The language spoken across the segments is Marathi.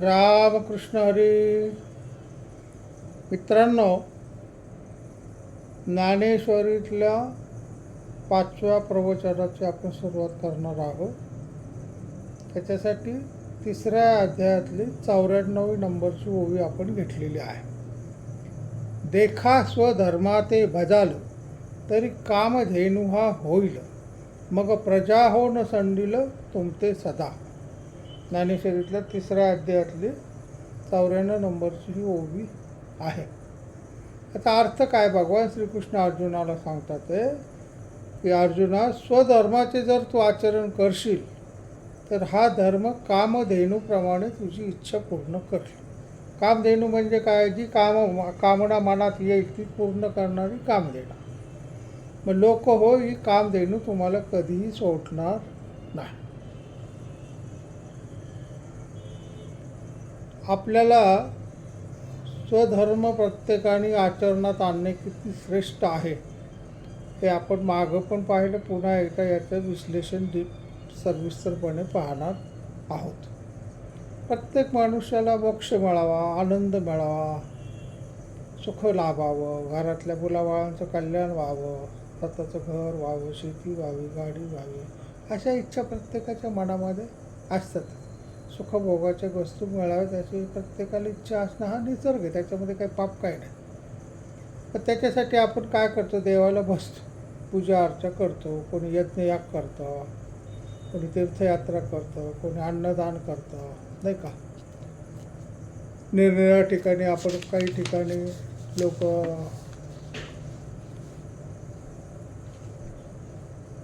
रामकृष्ण हरी. मित्रांनो ज्ञानेश्वरीतल्या पाचव्या प्रवचनाची आपण सुरुवात करणार आहोत. त्याच्यासाठी तिसऱ्या अध्यायातली चौऱ्याण्णवी नंबरची ओवी आपण घेतलेली आहे. देखा स्वधर्मा ते भजाल तरी कामधेनु हा होईल. मग प्रजा हो न संडिल तुमते सदा. ज्ञानेश्वरीतल्या तिसऱ्या अध्यायातली चौऱ्याण्णव नंबरची ही ओवी आहे. याचा अर्थ काय भगवान श्रीकृष्ण अर्जुनाला सांगतात ते की अर्जुना स्वधर्माचे जर तू आचरण करशील तर हा धर्म कामधेनूप्रमाणे तुझी इच्छा पूर्ण करशील कामधेनू म्हणजे काय? जी काम कामना मनात येईल ती पूर्ण करणारी कामधेनू. मग लोक हो ही कामधेनू तुम्हाला कधीही सोडणार नाही. आपल्याला स्वधर्म प्रत्येकाने आचरणात आणणे किती श्रेष्ठ आहे हे आपण मागं पण पाहिलं पुन्हा एकदा याचं विश्लेषण डीप सविस्तरपणे पाहणार आहोत. प्रत्येक मनुष्याला मोक्ष मिळावा आनंद मिळावा सुख लाभावं घरातल्या मुलाबाळांचं कल्याण व्हावं स्वतःचं घर व्हावं शेती व्हावी गाडी व्हावी अशा इच्छा प्रत्येकाच्या मनामध्ये असतात. सुखभोगाच्या वस्तू मिळाव्यात अशी प्रत्येकाला इच्छा असणं हा निसर्ग आहे. त्याच्यामध्ये काही पाप काय नाही. पण त्याच्यासाठी आपण काय करतो? देवाला बसतो. पूजा अर्चा करतो. कोणी यज्ञयाग करतं. कोणी तीर्थयात्रा करतं. कोणी अन्नदान करतं. नाही का? निरनिराळ्या ठिकाणी आपण काही ठिकाणी लोक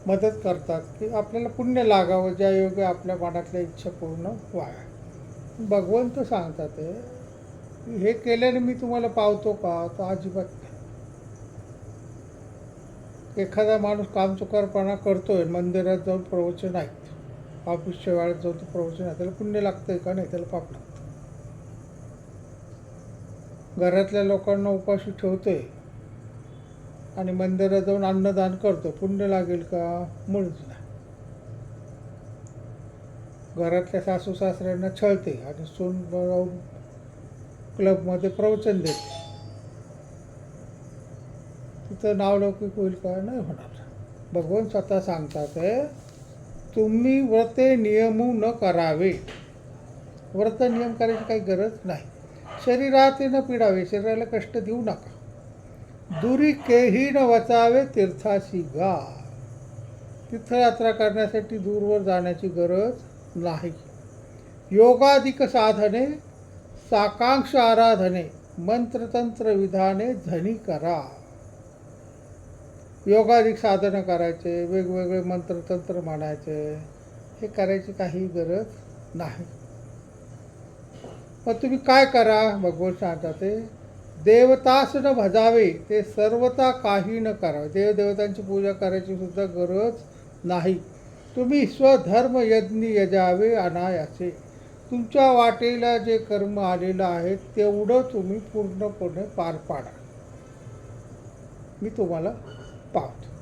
मदत करतात की आपल्याला पुण्य लागावं ज्या योगे आपल्या मनातल्या इच्छा पूर्ण व्हाव्या. भगवंत सांगतात ते, हे केल्याने मी तुम्हाला पावतो का? तो अजिबात नाही. एखादा माणूस कामचुकारपणा करतोय मंदिरात जाऊन प्रवचन आहेत ऑफिसच्या वेळेत जाऊन तो प्रवचन आहे त्याला पुण्य लागतंय का नाही त्याला पाप लागतं. घरातल्या लोकांना उपाशी ठेवतोय आणि मंदिरात जाऊन अन्नदान करतो. पुण्य लागेल का? मुळीच नाही घरातल्या सासू सासऱ्यांना छळते आणि सून जाऊन क्लबमध्ये प्रवचन देते. तिथं नावलौकिक होईल का? नाही होणार. भगवान स्वतः सांगतात तुम्ही व्रते नियमू न करावे. व्रत नियम करायची काही गरज नाही. शरीरात न पिडावे. शरीराला कष्ट देऊ नका. दुरी केही न वचावे तीर्थाशी गा तीर्थयात्रा करण्यासाठी दूरवर जाण्याची गरज नाही. योगाधिक साधने साकांक्ष आराधने मंत्रतंत्र विधाने धनी करा. योगाधिक साधनं करायचे वेगवेगळे मंत्रतंत्र म्हणायचे हे करायची काही गरज नाही. मग तुम्ही काय करा? भगवान सांगतात ते देवतास न भजावे ते सर्वता काही न करावे. देवदेवतांची पूजा करायची सुद्धा गरज नाही. तुम्ही स्वधर्म यज्ञ यजावे अनायासे. तुमच्या वाटेला जे कर्म आलेलं आहे तेवढं तुम्ही पूर्णपणे पार पाडा. मी तुम्हाला पावतो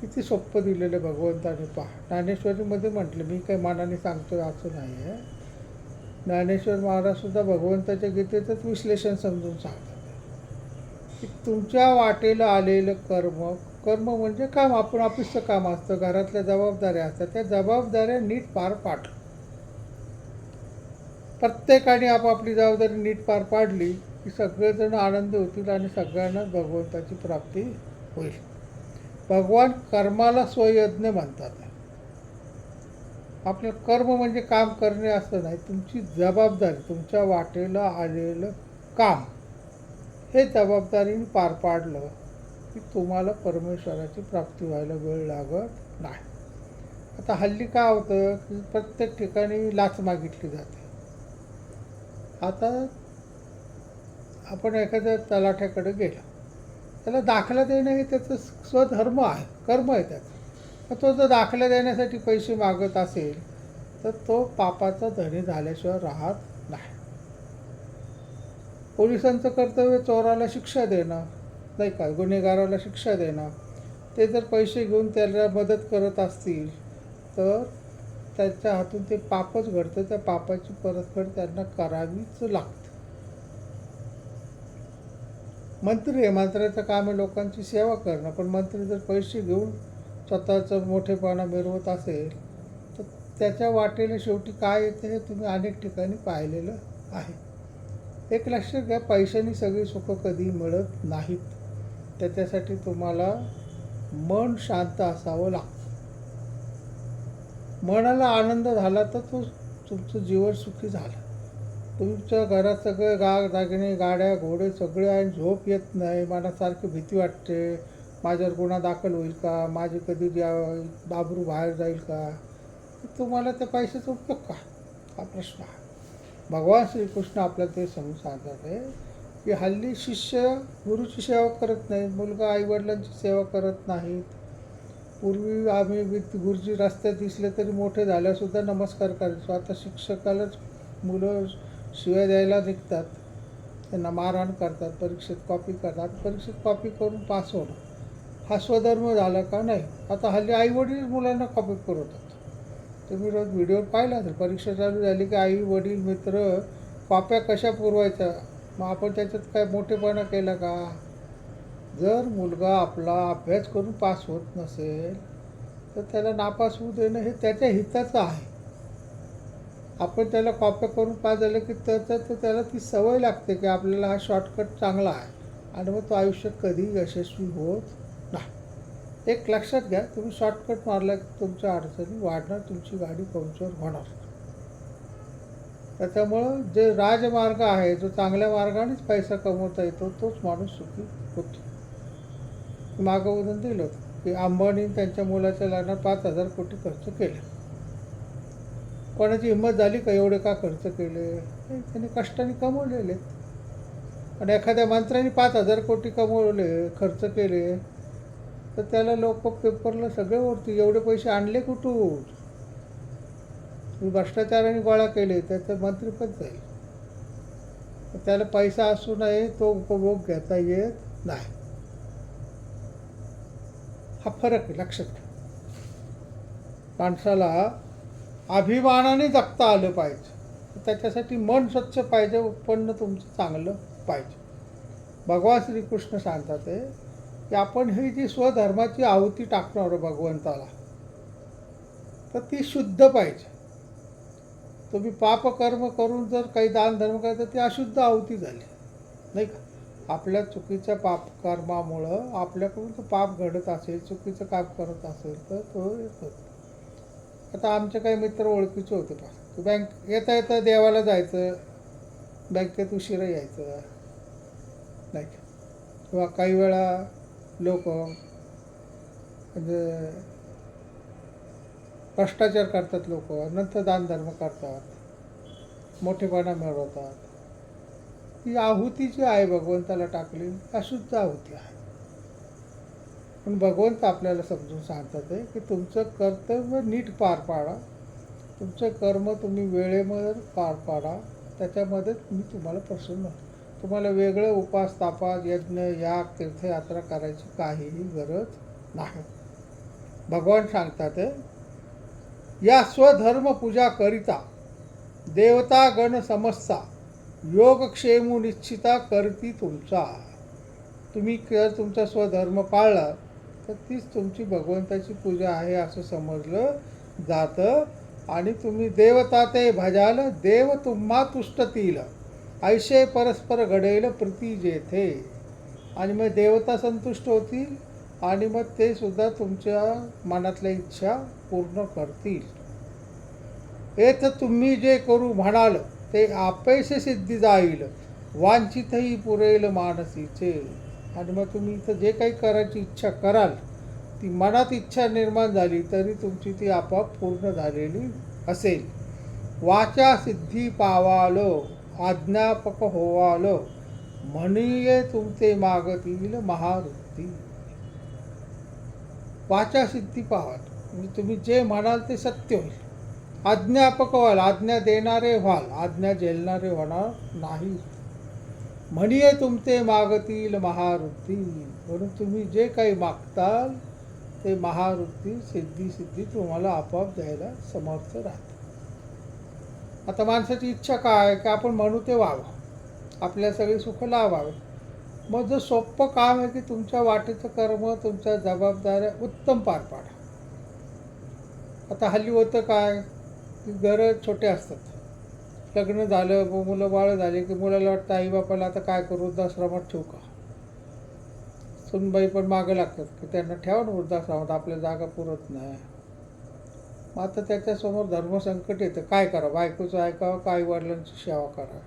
किती सोपं दिलेलं भगवंताने पहा ज्ञानेश्वरीमध्ये म्हटलं मी काही मानाने सांगतोय असं नाही आहे. ज्ञानेश्वर महाराजसुद्धा भगवंताच्या गीतेचंच विश्लेषण समजून सांगतात. की तुमच्या वाटेला आलेलं कर्म कर्म म्हणजे काम. आपण ऑफिसचं काम असतं घरातल्या जबाबदाऱ्या असतात. त्या जबाबदाऱ्या नीट पार पाड. प्रत्येकाने आपापली जबाबदारी नीट पार पाडली की सगळेजण आनंदी होतील आणि सगळ्यांनाच भगवंताची प्राप्ती होईल. भगवान कर्माला स्वयज्ञ म्हणतात. आपलं कर्म म्हणजे काम करणे असं नाही तुमची जबाबदारी तुमच्या वाटेला आलेलं काम. हे जबाबदारीने पार पाडलं की तुम्हाला परमेश्वराची प्राप्ती व्हायला वेळ लागत नाही. आता हल्ली काय होतं की प्रत्येक ठिकाणी लाच मागितली जाते. आता आपण एखाद्या तलाठ्याकडे गेलो त्याला दाखला देणं हे त्याचं स्वधर्म आहे कर्म आहे त्याचं. तो जर दाखला देण्यासाठी पैसे मागत असेल तर तो पापाचा धनी झाल्याशिवाय राहत नाही. पोलिसांचं कर्तव्य चोराला शिक्षा देणं नाही का? गुन्हेगाराला शिक्षा देणं. ते जर पैसे घेऊन त्याला मदत करत असतील तर त्यांच्या हातून ते पापच घडतं. त्या पापाची परतफेड त्यांना करावीच लागते. मंत्री आहे मंत्र्याचं काम आहे लोकांची सेवा करणं. पण मंत्री जर पैसे घेऊन स्वतःचं मोठेपणा मिरवत असेल तर त्याच्या वाटेने शेवटी काय येते हे तुम्ही अनेक ठिकाणी पाहिलेलं आहे. एक लक्षात घ्या पैशाने सगळी सुखं कधी मिळत नाहीत. त्याच्यासाठी तुम्हाला मन शांत असावं लागतं. मनाला आनंद झाला तर तो तुमचं जीवन सुखी झालं. तुमच्या घरात सगळे गाग दागिने गाड्या घोडे सगळे आहे झोप येत नाही मनासारखी भीती वाटते. माझ्यावर गुन्हा दाखल होईल का? माझी कधी ज्या- बाबरू बाहेर जाईल का? तुम्हाला त्या पैशाचा उपयोग का? हा प्रश्न आहे. भगवान श्रीकृष्ण आपल्याला ते समजून सांगतात आहे की हल्ली शिष्य गुरुची सेवा करत नाहीत मुलगा आईवडिलांची सेवा करत नाहीत. पूर्वी आम्ही विद- गुरुजी रस्त्यात दिसले तरी मोठे झाल्यासुद्धा नमस्कार करायचो. आता शिक्षकालाच मुलं शिवाय द्यायला निघतात. त्यांना मारहाण करतात परीक्षेत कॉपी करतात. परीक्षेत कॉपी करून पास होणं. हा स्वधर्म झाला का नाही आता हल्ली आईवडील मुलांना कॉपी पुरवतात. तुम्ही रोज व्हिडिओ पाहिला तर परीक्षा चालू झाली की आई वडील मित्र कॉप्या कशा पुरवायच्या? मग आपण त्याच्यात काय मोठेपणा केला का? जर मुलगा आपला अभ्यास करून पास होत नसेल तर त्याला नापास होऊ देणं हे त्याच्या हिताचं आहे. आपण त्याला कॉप्या करून पास झालं की तर तर त्याला ती सवय लागते की आपल्याला हा शॉर्टकट चांगला आहे. आणि मग तो आयुष्यात कधी यशस्वी होत एक लक्षात घ्या तुम्ही शॉर्टकट मारला की तुमच्या अडचणी वाढणार तुमची गाडी पंक्चर होणार. त्याच्यामुळं जे राजमार्ग आहे जो चांगल्या मार्गानेच पैसा कमवता येतो तोच माणूस सुखी होतो. मागं उदाहरण दिलं होतं की अंबानी त्यांच्या मुलाच्या लग्नात पाच हजार कोटी खर्च केले. कोणाची हिंमत झाली का एवढे का खर्च केले? हे त्यांनी कष्टाने कमवलेले. आणि एखाद्या मंत्र्याने पाच हजार कोटी कमवले खर्च केले. तर त्याला लोक पेपरला सगळे ओढतील. एवढे पैसे आणले कुठून? तुम्ही भ्रष्टाचाराने गोळा केले त्याचं मंत्रीपद जाईल. त्याला पैसा असू नये तो उपभोग घेता येत नाही. हा फरक आहे लक्षात घ्या माणसाला अभिमानाने जगता आलं पाहिजे. त्याच्यासाठी मन स्वच्छ पाहिजे उत्पन्न तुमचं चांगलं पाहिजे. भगवान श्रीकृष्ण सांगतात आहे की आपण ही जी स्वधर्माची आहुती टाकणार भगवंताला तर ती शुद्ध पाहिजे. तुम्ही पापकर्म करून जर काही दान धर्म तर ती अशुद्ध आहुती झाली. नाही का? आपल्या चुकीच्या पापकर्मामुळं आपल्याकडून तो पाप घडत असेल चुकीचं काम करत असेल तर तो येतो. आता आमचे काही मित्र ओळखीचे होते का तू बँक येता येता देवाला जायचं बँकेत उशिरा यायचं नाही का? किंवा काही वेळा लोक म्हणजे भ्रष्टाचार करतात लोक नंतर दानधर्म करतात मोठेपणा मिळवतात ती आहुती जी आहे भगवंताला टाकली अशुद्ध आहुती आहे. पण भगवंत आपल्याला समजून सांगतात आहे की तुमचं कर्तव्य नीट पार पाडा. तुमचं कर्म तुम्ही वेळेमध्ये पार पाडा. त्याच्यामध्ये मी तुम्हाला प्रसन्न होतो. तुम्हाला वेगळं उपास तापास यज्ञ याग तीर्थयात्रा करायची काहीही गरज नाही. भगवान सांगतात या स्वधर्म पूजा करिता देवता गण समस्ता योगक्षेमू निश्चिता करती तुमचा. तुम्ही जर तुमचा स्वधर्म पाळला तर तीच तुमची भगवंताची पूजा आहे असं समजलं जातं आणि तुम्ही देवता ते भजाल देव तुम्हा तुष्टतील. ऐशे परस्पर घडेल प्रीती जेथे. आणि मग देवता संतुष्ट होतील आणि मग ते सुद्धा तुमच्या मनातल्या इच्छा पूर्ण करतील. येथ तुम्ही जे करू म्हणाल ते आपेशे सिद्धी जाईल. वांछितही पुरेल मानसीचे. आणि मग तुम्ही इथं जे काही करायची इच्छा कराल ती मनात इच्छा निर्माण झाली तरी तुमची ती आपोआप पूर्ण झालेली असेल. वाचा सिद्धी पावालो. आज्ञापक होवाल. म्हणिये तुमचे मागतील महावृत्ती. वाचा सिद्धी म्हणजे तुम्ही जे म्हणाल ते सत्य होईल. आज्ञापक व्हाल आज्ञा देणारे व्हाल आज्ञा झेलणारे होणार नाही. म्हणिये तुमचे मागतील महावृत्ती. म्हणून तुम्ही जे काही मागताल ते महावृत्ती सिद्धी सिद्धी तुम्हाला आपोआप द्यायला समर्थ राहते आता माणसाची इच्छा काय आहे की आपण म्हणू ते व्हावं. आपल्या सगळी सुख लावावे. मग जो सोपं काम आहे की तुमच्या वाटेचं कर्म तुमच्या जबाबदाऱ्या उत्तम पार पाडा. आता हल्ली होतं काय? की घरं छोटे असतात. लग्न झालं मुलं बाळ झाली की मुलाला वाटतं आई बापाला आता काय करू? वृद्धाश्रमात ठेवू का? सुनबाई पण मागं लागतात की त्यांना ठेवा ना वृद्धाश्रमात आपल्या जागा पुरत नाही. मग आता त्याच्यासमोर धर्मसंकट येतं. काय करा बायकोचं ऐकावं का वडिलांची सेवा करा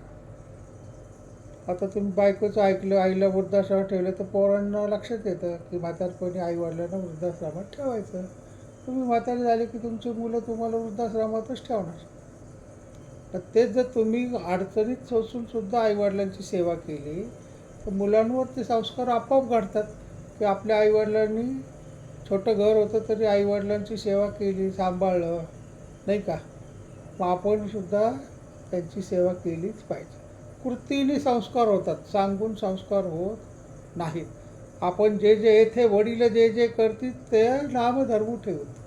आता तुम्ही बायकोचं ऐकलं आईला वृद्धाश्रमात ठेवलं तर पोरांना लक्षात येतं की म्हातारपणी आई वडिलांना वृद्धाश्रमात ठेवायचं. तुम्ही म्हातारे झाले की तुमची मुलं तुम्हाला वृद्धाश्रमातच ठेवणार. तर तेच जर तुम्ही अडचणीत सोसूनसुद्धा आईवडिलांची सेवा केली तर मुलांवर ते संस्कार आपोआप घडतात. की आपल्या आईवडिलांनी छोटं घर होतं तरी आईवडिलांची सेवा केली सांभाळलं नाही का? मग आपणसुद्धा त्यांची सेवा केलीच पाहिजे. कृतीने संस्कार होतात सांगून संस्कार होत नाहीत. आपण जे जे येथे वडील जे जे करतील ते नामधर्म ठेवत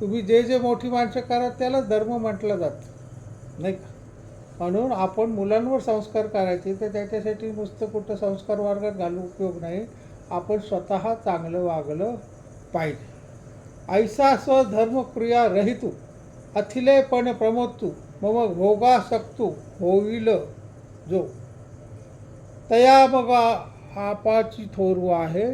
तुम्ही जे जे मोठी माणसं करा त्याला धर्म म्हटलं जातं नाही का? म्हणून आपण मुलांवर संस्कार करायचे तर त्याच्यासाठी नुसतं कुठं संस्कार वर्गात घालू उपयोग नाही. आपण स्वतः चांगलं वागलं पाहिजे. ऐसा स्वधर्मक्रिया रहितू अथिलेपणे प्रमोतू मग भोगा सक्तू होईल जो. तया मग आपाची थोरू आहे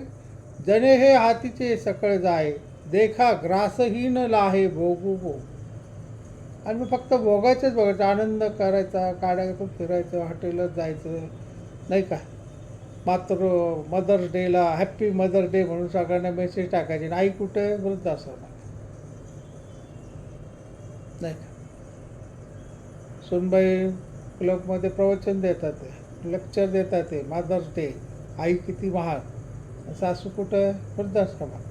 जने हे हातीचे सकळ जाय देखा ग्रासहीन लाहे भोगू भोग आणि मग फक्त भोगायचंच बघायचं आनंद करायचा काढायचं फिरायचं हॉटेलच जायचं नाही का? मात्र मदर्स डेला हॅप्पी मदर डे म्हणून सगळ्यांना मेसेज टाकायचे. आणि आई कुठे वृद्धाश्रमात नाही का? सुनबाई क्लबमध्ये प्रवचन देतात ते. लेक्चर देतात ते. मदर्स डे आई किती महान. सासू कुठं वृद्धाश्रमात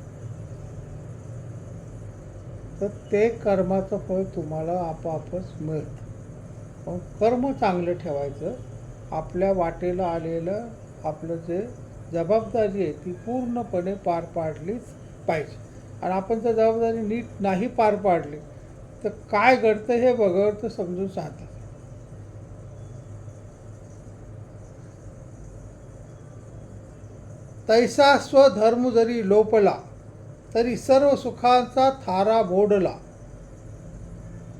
तर ते कर्माचं फळ तुम्हाला आपोआपच मिळतं. मग कर्म चांगलं ठेवायचं. आपल्या वाटेला आलेलं आपलं जे जबाबदारी आहे ती पूर्णपणे पार पाडलीच पाहिजे. आणि आपण जर जबाबदारी नीट नाही पार पाडली तर काय घडतं हे बघत तर समजून सांगतात. तैसा स्वधर्म जरी लोपला तरी सर्व सुखांचा थारा बोडला.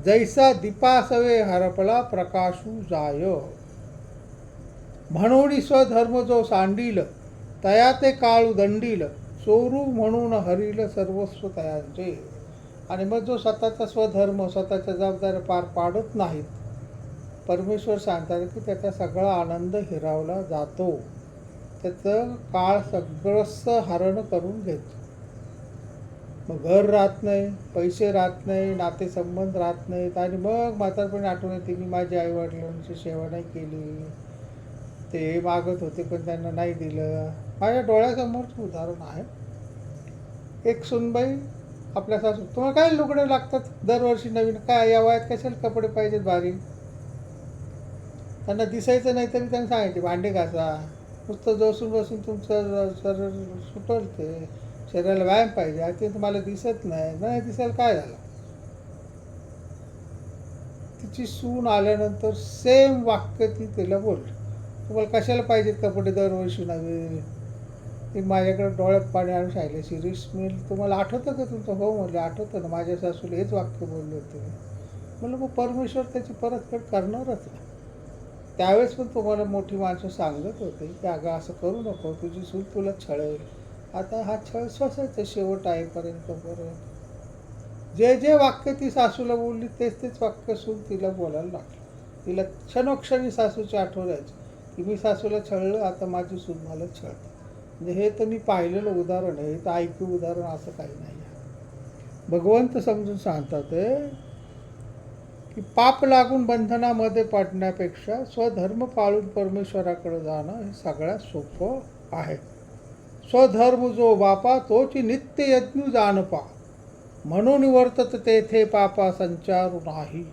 जैसा दीपासवे हरपला प्रकाशू जाय. म्हणून स्वधर्म जो सांडील तया ते काळू दंडील चोरू म्हणून हरिल सर्वस्व तयांचे. आणि मग जो स्वतःचा स्वधर्म स्वतःच्या जबाबदाऱ्या पार पाडत नाहीत परमेश्वर सांगतात की त्याचा सगळा आनंद हिरावला जातो. त्याचं काळ सगळंच हरण करून घेतो. मग घर राहत नाही पैसे राहत नाही नातेसंबंध राहत नाहीत. आणि मग म्हातारपणी आठवण येते मी माझ्या आईवडिलांची सेवा नाही केली. ते मागत होते पण त्यांना नाही दिलं. माझ्या डोळ्यासमोरच उदाहरण आहे. एक सुनबाई आपल्या सासू तुम्हाला काय लुगडे लागतात? दरवर्षी नवीन. काय या वयात कशाला कपडे पाहिजेत भारी? त्यांना दिसायचं नाही तरी त्यांना सांगायचे भांडे घासा. नुसतं बसून बसून तुमचं शरीर सुटल ते शरीराला व्यायाम पाहिजे. ते तुम्हाला दिसत नाही. नाही दिसायला काय झालं? तिची सून आल्यानंतर सेम वाक्य ती तिला बोलली. तुम्हाला कशाला पाहिजेत कपडे दरवर्षी नवे ती माझ्याकडे डोळ्यात पाणी आणून सांगितले शिरीष मी तुम्हाला आठवतं का तुमचं? हो म्हणले आठवतं ना. माझ्या सासूला हेच वाक्य बोलले होते म्हणलं मग परमेश्वर त्याची परतफेड करणारच ना त्यावेळेस पण तुम्हाला मोठी माणसं सांगत होते की अगं असं करू नको. तुझी सून तुला छळेल. आता हा छळ स्वसायचा शेवट आहेपर्यंत पर्यंत जे जे वाक्य ती सासूला बोलली तेच तेच वाक्य सून तिला बोलायला लागलं. तिला क्षणोक्षणी सासूची आठवण यायची. की मी सासूला छळलं आता माझी सून मला छळतं. म्हणजे हे तर मी पाहिलेलं उदाहरण आहे हे तर ऐकू उदाहरण असं काही नाही आहे. भगवंत समजून सांगतात की पाप लागून बंधनामध्ये पडण्यापेक्षा स्वधर्म पाळून परमेश्वराकडे जाणं हे सगळ्यात सोपं आहे. स्वधर्म जो बापा तोची नित्य यज्ञ जाणपा. म्हणून वर्तत तेथे पापा संचारू नाही.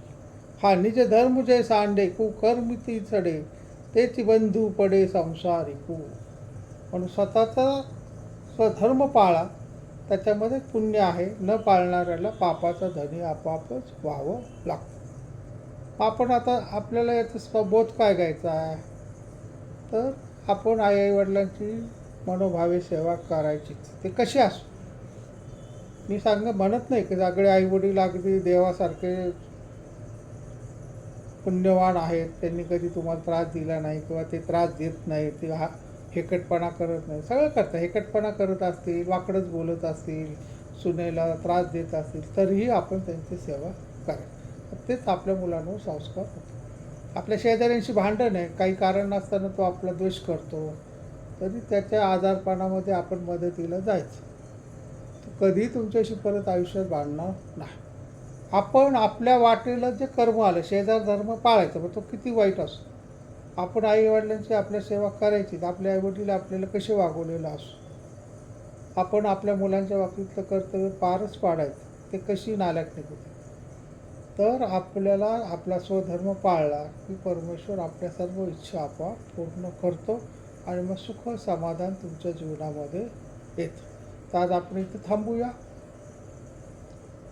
हा निज धर्म जे सांडे कुकर्मी ती चढे तेच बंधू पडे संसारिकू म्हणून स्वतःचा स्वधर्म पाळा त्याच्यामध्ये पुण्य आहे. न पाळणाऱ्याला पापाचा धनी आपापच व्हावं लागतं. आपण आता आपल्याला याचा स्वबोध काय घ्यायचा आहे? तर आपण आई आई वडिलांची मनोभावे सेवा करायची. ते कशी असो? मी सांग म्हणत नाही की सगळे आई वडील अगदी देवासारखे पुण्यवान आहेत त्यांनी कधी तुम्हाला त्रास दिला नाही किंवा ते त्रास देत नाही ते हा हेकटपणा करत नाही सगळं करतात हेकटपणा करत असतील वाकडंच बोलत असतील सुनेला त्रास देत असतील तरीही आपण त्यांची सेवा करा. तेच आपल्या मुलांवर संस्कार होतो आपल्या शेजाऱ्यांशी भांडण आहे काही कारण नसताना तो आपला द्वेष करतो तरी त्याच्या आजारपणामध्ये आपण मदतीला जायचं. तो कधीही तुमच्याशी परत आयुष्यात भांडणार नाही. आपण आपल्या वाटेला जे कर्म आलं शेजार धर्म पाळायचा मग तो किती वाईट असतो आपण आई वडिलांची आपल्या सेवा करायची आपले आई वडील आपल्याला कसे वागवलेलं असो. आपण आपल्या मुलांच्या बाबतीतलं कर्तव्य पारच पाडायचं ते कशी नाल्यात निघते. तर आपल्याला आपला स्वधर्म पाळला की परमेश्वर आपल्या सर्व इच्छा आपोआप पूर्ण करतो आणि मग सुख समाधान तुमच्या जीवनामध्ये येतं. तर आज आपण इथे थांबूया.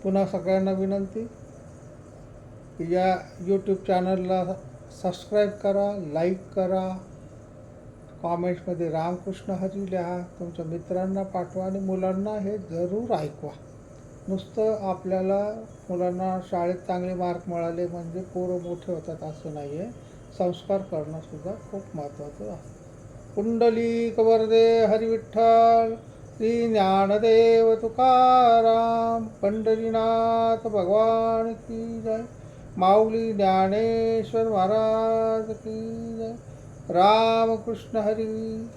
पुन्हा सगळ्यांना विनंती की या यूट्यूब चॅनलला सबस्क्राईब करा लाईक करा. कॉमेंट्समध्ये रामकृष्ण हरी लिहा. तुमच्या मित्रांना पाठवा आणि मुलांना हे जरूर ऐकवा. नुसतं आपल्याला मुलांना शाळेत चांगले मार्क मिळाले म्हणजे पोरं मोठे होतात असं नाही आहे संस्कार करणंसुद्धा खूप महत्त्वाचं आहे. कुंडली वरदे हरिविठ्ठल. श्री ज्ञानदेव तुकाराम पंढरीनाथ भगवान की जय. माऊली ज्ञानेश्वर महाराज की जय. रामकृष्ण हरी.